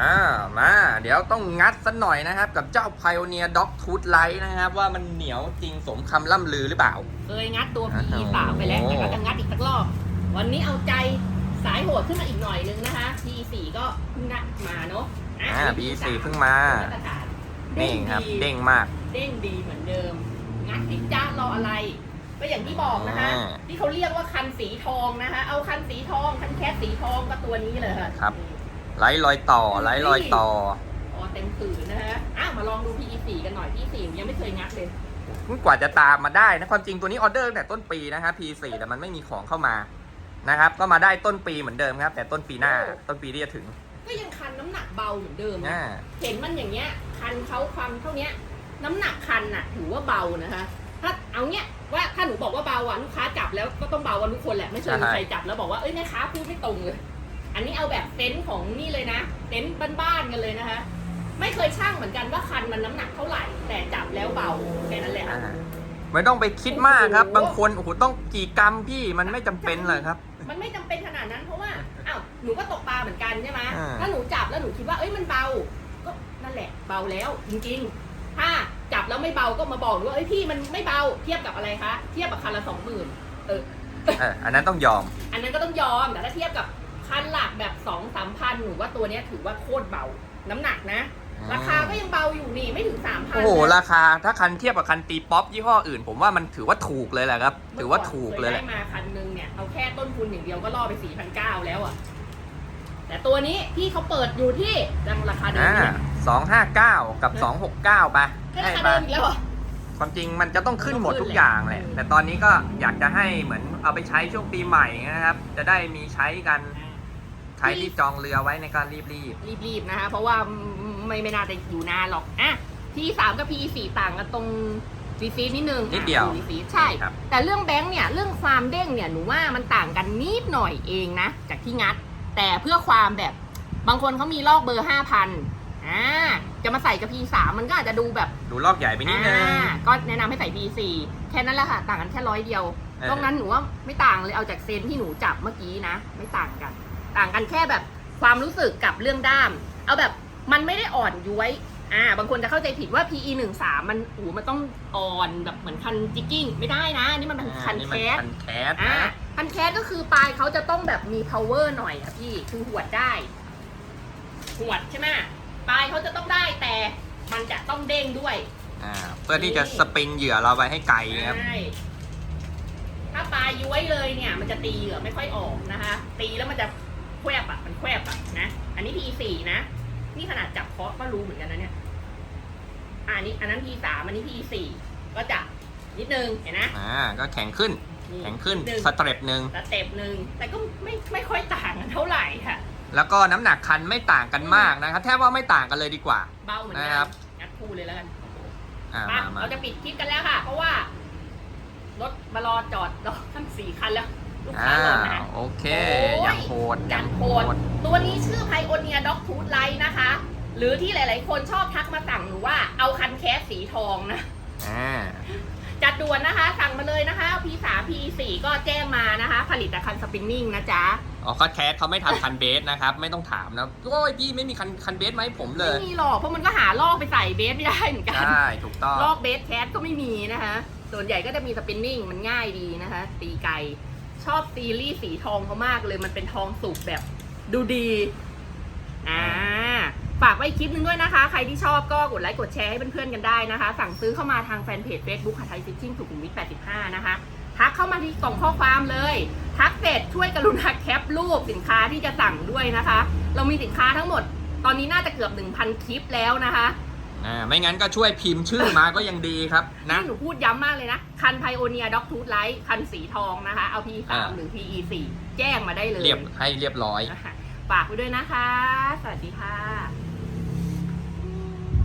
อ่ามาเดี๋ยวต้องงัดสักหน่อยนะครับ กับเจ้า Pioneer Dog Tooth Light นะครับ ว่ามันเหนียวจริงสมคำล่ำลือหรือเปล่า เคยงัดตัวอ่า PE สามไปแล้วโอ้แต่ก็จะงัดอีกสักรอบ วันนี้เอาใจสายโหดขึ้นมาอีกหน่อยนึงนะคะ PE สี่ก็เพิ่งได้มาเนาะะอ่าอันปีนี้สี่ PE เพิ่งมามาตรฐานนี่ครับดีเด้งมาก เด้งดีเหมือนเดิม งัดสิจ้ารออะไร ก็อย่างที่บอกนะคะอ่าที่เขาเรียกว่าคันสีทองนะคะเอาคันสีทองคันแคสสีทองก็ตัวนี้เลยค่ะครับ ไร้รอยต่อไร้รอยต่ออ๋อเต็มผืนนะคะอะมาลองดู PE สี่กันหน่อย PE สี่ยังไม่เคยงัดเลยกว่าจะตามมาได้นะความจริงตัวนี้ออเดอร์ตั้งแต่ต้นปีนะครับ P4 แต่มันไม่มีของเข้ามานะครับ ก็มาได้ต้นปีเหมือนเดิมครับ แต่ต้นปีหน้าโอ้ต้นปีที่จะถึง ก็ยังคันน้ำหนักเบาเหมือนเดิมนะอ่าเห็นมันอย่างเงี้ย คันเขาความเท่าเนี้ย น้ำหนักคันน่ะถือว่าเบานะคะถ้าเอาเนี้ยว่าถ้าหนูบอกว่าเบาอะลูกค้าจับแล้วก็ต้องเบากันทุกคนแหละไม่เคยมีใครจับแล้วบอกว่าเอ้ยแม่ค้าพูดไม่ตรงเลย อันนี้เอาแบบเต็นท์ของนี่เลยนะ เต็นท์บ้านๆกันเลยนะคะ ไม่เคยช่างเหมือนกันว่าคันมันน้ำหนักเท่าไหร่ แต่จับแล้วเบาแค่นั้นแหละ อ่าไม่ต้องไปคิดมากครับโอ้โหบางคนโอ้โหต้องกี่กรัมพี่มันไม่จำเป็นเลยครับ มันไม่จำเป็นขนาดนั้นเพราะว่าอ้าวหนูก็ตกปลาเหมือนกันใช่ไหมอ่า ถ้าหนูจับแล้วหนูคิดว่าเอ้ยมันเบา ก็นั่นแหละ เบาแล้วจริงๆ ถ้าจับแล้วไม่เบาก็มาบอกหนูว่าเอ้ยพี่มันไม่เบาเทียบกับอะไรคะเทียบกับคันละสองหมื่นเออ เอออันนั้นต้องยอม อันนั้นก็ต้องยอมแต่ถ้าเทียบกับ คันหลักแบบสองสามพันหนูว่าตัวเนี้ยถือว่าโคตรเบา น้ำหนักนะ ราคาก็ยังเบาอยู่นี่ไม่ถึงสามพันโอ้โห ราคาถ้าคันเทียบกับคันตีป๊อปยี่ห้ออื่น ผมว่ามันถือว่าถูกเลยแหละครับ ถือว่าถูกเลยแหได้ละมาคันนึงเนี่ยเอาแค่ต้นทุนอย่างเดียวก็ล่อไปสี่พันเก้าแล้วอะแต่ตัวนี้ที่เขาเปิดอยู่ที่ดังราคาเดิมอ่าเนี่ยสองห้าเก้ากับสองหกเก้าไปแค่ให้ราคาไปเดิมอีกแล้วเหรอะความจริงมันจะต้องขึ้นหมดต้องขึ้นทุกอย่างแหละแหละ แต่ตอนนี้ก็อยากจะให้เหมือนเอาไปใช้ช่วงปีใหม่นะครับ จะได้มีใช้กัน ใครที่จองเรือไว้ในการรีบรีบๆนะคะเพราะว่าไม่ไม่น่าจะอยู่นานหรอกอะพีสามกับพีสี่ต่างกันตรงรีซีนิดนึงนิดเดียวรีซีใช่ ครับ แต่เรื่องแบงค์เนี่ยเรื่องความเด้งเนี่ยหนูว่ามันต่างกันนิดหน่อยเองนะ จากที่งัด แต่เพื่อความแบบบางคนเขามีลอกเบอร์ห้าพันอ่าจะมาใส่กับ P3 มันก็อาจจะดูแบบๆดูลอกใหญ่ไปนิดนึง อ่าก็แนะนำให้ใส่ P4 แค่นั้นแหละค่ะ ต่างกันแค่ร้อยเดียวเออ ตรงนั้นหนูว่าไม่ต่างเลยเอาจากเซนที่หนูจับเมื่อกี้นะ ไม่ต่างกัน ต่างกันแค่แบบความรู้สึกกับเรื่องด้าม เอาแบบมันไม่ได้อ่อนย้วยอ่าบางคนจะเข้าใจผิดว่า PE 1 3มันอูมันต้องอ่อนแบบเหมือนคันจิกกิ้งไม่ได้นะนี่มันเป็นคันอ่าแคมัสคันแคสอ่านะคันแคสก็คือปลายเขาจะต้องแบบมี power หน่อยอะพี่คือหวดได้ หวดใช่ไหมปลายเขาจะต้องได้แต่มันจะต้องเด้งด้วย อ่าเพื่อที่จะสปริงเหยื่อเราไปให้ไกลครับใช่ถ้าปลายย้วยเลยเนี่ย มันจะตีเหยื่อไม่ค่อยออกนะคะ ตีแล้วมันจะแควบอะมันแควบอะนะ อันนี้ P4 นะ นี่ขนาดจับเคาะก็รู้เหมือนกันนะเนี่ยอ่านี้อันนั้น P3 อันนี้ P4 ก็จะนิดนึงเห็นนะ อ่าก็แข็งขึ้นนี่แข็งขึ้นดนึงสเต็ปหนึ่งสเต็ปหนึ่งแต่ก็ไม่ไม่ค่อยต่างกันเท่าไหร่ค่ะ แล้วก็น้ำหนักคันไม่ต่างกันมากนะครับแทบว่าไม่ต่างกันเลยดีกว่า เบาเหมือนกันะครับ งัดคู่เลยแล้วกันอ่ามามามาเราจะปิดคลิปกันแล้วค่ะ เพราะว่า รถมารอจอดรอทั้งสี่คันแล้ว ลูกค้าอ่ารอนานโอเคโอ้ยอย่างโหดยันโคดตัวนี้ชื่อไพโอเนียด็อกทูธไลท์นะคะ หรือที่หลาย ๆ คนชอบทักมาสั่งหนูว่าเอาคันแคสสีทองนะอ่าจัดด่วนนะคะ สั่งมาเลยนะคะ P3 P4 ก็แจ้งมานะคะ ผลิตแต่คันสปินนิ่งนะจ๊ะอ๋อเขาแคสเขาไม่ทำคันเบสนะครับ ไม่ต้องถามนะโอ้ยพี่ไม่มีคันคันเบสไหมาให้ผมเลไม่ยมีหรอกเพราะมันก็หาลอกไปใส่เบสไม่ได้เหมือนกันใช่ถูกต้องลอกเบสแคสก็ไม่มีนะคะ ส่วนใหญ่ก็จะมีสปินนิ่งมันง่ายดีนะคะ ตีไกล ชอบซีรีส์สีทองเขามากเลยมันเป็นทองสุกแบบดูดีอ่าฝากไว้คลิปหนึงด้วยนะคะ ใครที่ชอบก็กดไลค์กดแชร์ให้เพื่อนๆกันได้นะคะ สั่งซื้อเข้ามาทางแฟนเพจ Facebook หาไทยฟิชชิ่งสุขุมวิท85 นะคะ ทักเข้ามาที่กล่องข้อความเลย ทักเสร็จช่วยกรุณาแคปรูปสินค้าที่จะสั่งด้วยนะคะ เรามีสินค้าทั้งหมด ตอนนี้น่าจะเกือบ 1,000 คลิปแล้วนะคะ อ่าไม่งั้นก็ช่วยพิมพ์ชื่อมาก็ยังดีครับนะนี่หนูพูดย้ำมากเลยนะ คันไพโอเนียด็อกทูธไลท์คันสีทองนะคะ เอา P3 อ่า หรือ PE 4แจ้งมาได้เลยเรียบให้เรียบร้อย นะคะฝากไว้ด้วยนะคะ สวัสดีค่ะ